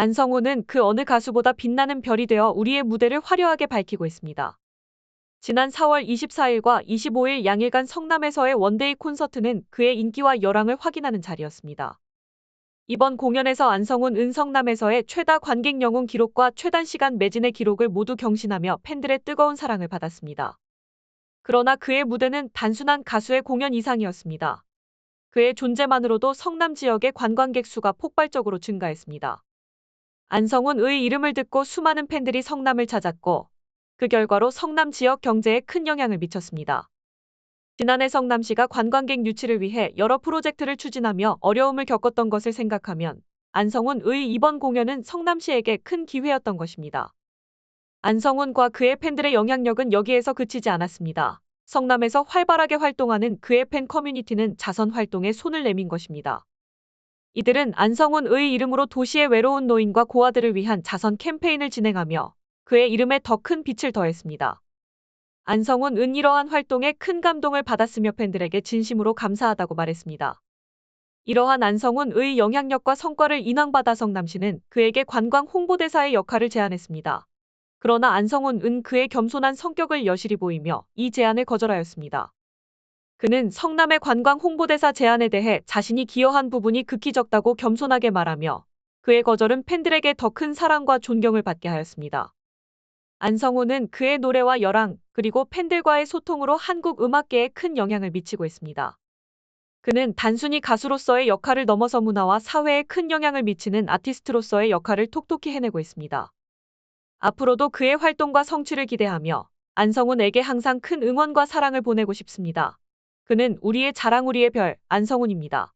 안성훈은 그 어느 가수보다 빛나는 별이 되어 우리의 무대를 화려하게 밝히고 있습니다. 지난 4월 24일과 25일 양일간 성남에서의 원데이 콘서트는 그의 인기와 열황을 확인하는 자리였습니다. 이번 공연에서 안성훈 은성남에서의 최다 관객 영웅 기록과 최단 시간 매진의 기록을 모두 경신하며 팬들의 뜨거운 사랑을 받았습니다. 그러나 그의 무대는 단순한 가수의 공연 이상이었습니다. 그의 존재만으로도 성남 지역의 관광객 수가 폭발적으로 증가했습니다. 안성훈의 이름을 듣고 수많은 팬들이 성남을 찾았고 그 결과로 성남 지역 경제에 큰 영향을 미쳤습니다. 지난해 성남시가 관광객 유치를 위해 여러 프로젝트를 추진하며 어려움을 겪었던 것을 생각하면 안성훈의 이번 공연은 성남시에게 큰 기회였던 것입니다. 안성훈과 그의 팬들의 영향력은 여기에서 그치지 않았습니다. 성남에서 활발하게 활동하는 그의 팬 커뮤니티는 자선 활동에 손을 내민 것입니다. 이들은 안성훈의 이름으로 도시의 외로운 노인과 고아들을 위한 자선 캠페인을 진행하며 그의 이름에 더 큰 빛을 더했습니다. 안성훈은 이러한 활동에 큰 감동을 받았으며 팬들에게 진심으로 감사하다고 말했습니다. 이러한 안성훈의 영향력과 성과를 인왕받아 성남시는 그에게 관광 홍보대사의 역할을 제안했습니다. 그러나 안성훈은 그의 겸손한 성격을 여실히 보이며 이 제안을 거절하였습니다. 그는 성남의 관광 홍보대사 제안에 대해 자신이 기여한 부분이 극히 적다고 겸손하게 말하며 그의 거절은 팬들에게 더 큰 사랑과 존경을 받게 하였습니다. 안성훈은 그의 노래와 열황, 그리고 팬들과의 소통으로 한국 음악계에 큰 영향을 미치고 있습니다. 그는 단순히 가수로서의 역할을 넘어서 문화와 사회에 큰 영향을 미치는 아티스트로서의 역할을 톡톡히 해내고 있습니다. 앞으로도 그의 활동과 성취를 기대하며 안성훈에게 항상 큰 응원과 사랑을 보내고 싶습니다. 그는 우리의 자랑 우리의 별, 안성훈입니다.